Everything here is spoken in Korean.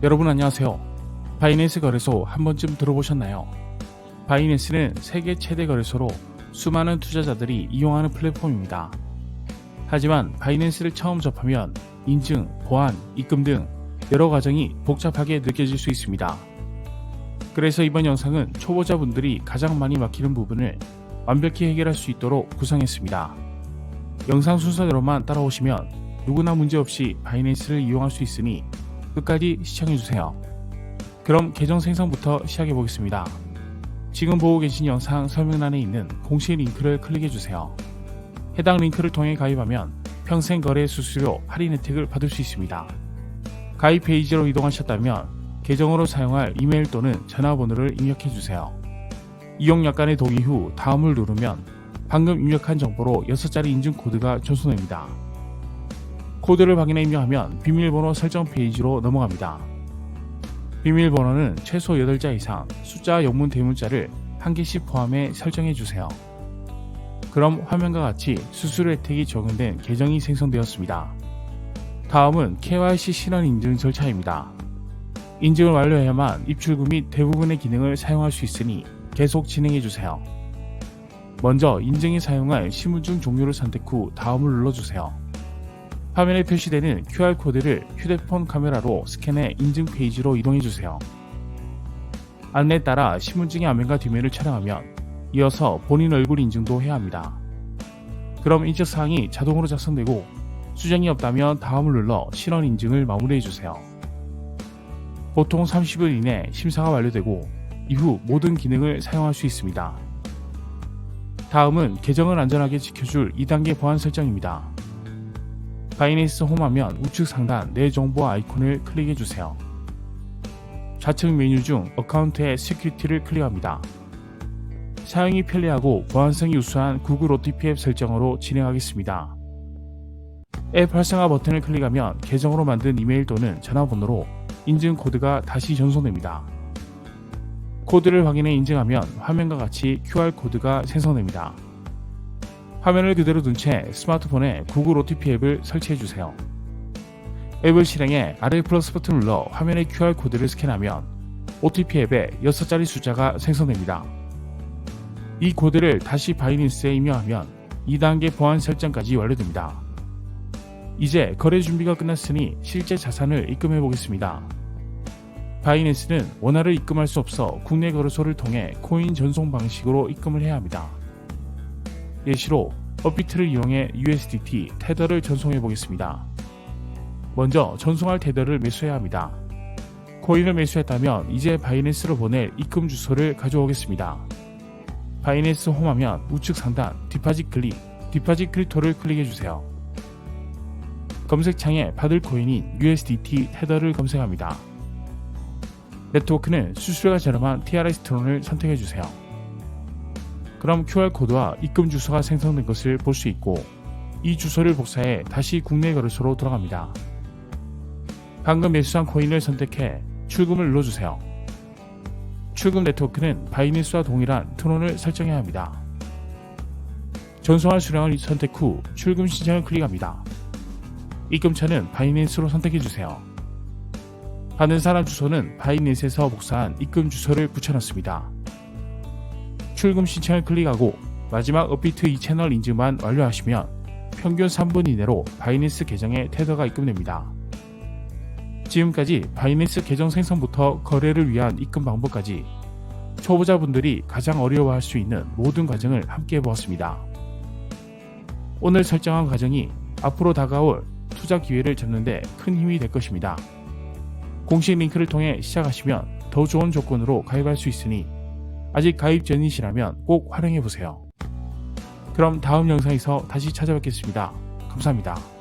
여러분 안녕하세요. 바이낸스 거래소 한 번쯤 들어보셨나요? 바이낸스는 세계 최대 거래소로 수많은 투자자들이 이용하는 플랫폼입니다. 하지만 바이낸스를 처음 접하면 인증, 보안, 입금 등 여러 과정이 복잡하게 느껴질 수 있습니다. 그래서 이번 영상은 초보자분들이 가장 많이 막히는 부분을 완벽히 해결할 수 있도록 구성했습니다. 영상 순서대로만 따라오시면 누구나 문제없이 바이낸스를 이용할 수 있으니 끝까지 시청해주세요. 그럼 계정 생성부터 시작해 보겠습니다. 지금 보고 계신 영상 설명란에 있는 공식 링크를 클릭해주세요. 해당 링크를 통해 가입하면 평생 거래 수수료 할인 혜택을 받을 수 있습니다. 가입 페이지로 이동하셨다면 계정으로 사용할 이메일 또는 전화번호를 입력해주세요. 이용 약관의 동의 후 다음을 누르면 방금 입력한 정보로 6자리 인증 코드가 전송됩니다. 코드를 확인해 입력하면 비밀번호 설정 페이지로 넘어갑니다. 비밀번호는 최소 8자 이상 숫자 영문 대문자를 한 개씩 포함해 설정해 주세요. 그럼 화면과 같이 수수료 혜택이 적용된 계정이 생성되었습니다. 다음은 KYC 신원 인증 절차입니다. 인증을 완료해야만 입출금 및 대부분의 기능을 사용할 수 있으니 계속 진행해 주세요. 먼저 인증에 사용할 신분증 종류를 선택 후 다음을 눌러주세요. 화면에 표시되는 QR코드를 휴대폰 카메라로 스캔해 인증 페이지로 이동해 주세요. 안내에 따라 신분증의 앞면과 뒷면을 촬영하면 이어서 본인 얼굴 인증도 해야 합니다. 그럼 인증사항이 자동으로 작성되고 수정이 없다면 다음을 눌러 신원 인증을 마무리해 주세요. 보통 30일 이내 심사가 완료되고 이후 모든 기능을 사용할 수 있습니다. 다음은 계정을 안전하게 지켜줄 2단계 보안 설정입니다. 바이낸스 홈하면 우측 상단 내 정보 아이콘을 클릭해 주세요. 좌측 메뉴 중 어카운트의 시큐리티를 클릭합니다. 사용이 편리하고 보안성이 우수한 구글 OTP 앱 설정으로 진행하겠습니다. 앱 활성화 버튼을 클릭하면 계정으로 만든 이메일 또는 전화번호로 인증 코드가 다시 전송됩니다. 코드를 확인해 인증하면 화면과 같이 QR코드가 생성됩니다. 화면을 그대로 둔 채 스마트폰에 구글 OTP 앱을 설치해 주세요. 앱을 실행해 아래 플러스 버튼 눌러 화면의 QR코드를 스캔하면 OTP 앱에 6자리 숫자가 생성됩니다. 이 코드를 다시 바이낸스에 입력하면 2단계 보안 설정까지 완료됩니다. 이제 거래 준비가 끝났으니 실제 자산을 입금해 보겠습니다. 바이낸스는 원화를 입금할 수 없어 국내 거래소를 통해 코인 전송 방식으로 입금을 해야 합니다. 예시로 업비트를 이용해 USDT 테더를 전송해 보겠습니다. 먼저 전송할 테더를 매수해야 합니다. 코인을 매수했다면 이제 바이낸스로 보낼 입금 주소를 가져오겠습니다. 바이낸스 홈하면 우측 상단 디파짓 클릭, 디파짓 크립토를 클릭해 주세요. 검색창에 받을 코인인 USDT 테더를 검색합니다. 네트워크는 수수료가 저렴한 TRX 트론을 선택해 주세요. 그럼 QR코드와 입금 주소가 생성된 것을 볼 수 있고 이 주소를 복사해 다시 국내 거래소로 돌아갑니다. 방금 매수한 코인을 선택해 출금을 눌러주세요. 출금 네트워크는 바이낸스와 동일한 트론을 설정해야 합니다. 전송할 수량을 선택 후 출금 신청을 클릭합니다. 입금처는 바이낸스로 선택해주세요. 받는 사람 주소는 바이낸스에서 복사한 입금 주소를 붙여넣습니다. 출금 신청을 클릭하고 마지막 업비트 2 채널 인증만 완료하시면 평균 3분 이내로 바이낸스 계정에 테더가 입금됩니다. 지금까지 바이낸스 계정 생성부터 거래를 위한 입금 방법까지 초보자분들이 가장 어려워할 수 있는 모든 과정을 함께 해보았습니다. 오늘 설정한 과정이 앞으로 다가올 투자 기회를 잡는데 큰 힘이 될 것입니다. 공식 링크를 통해 시작하시면 더 좋은 조건으로 가입할 수 있으니 아직 가입 전이시라면 꼭 활용해 보세요. 그럼 다음 영상에서 다시 찾아뵙겠습니다. 감사합니다.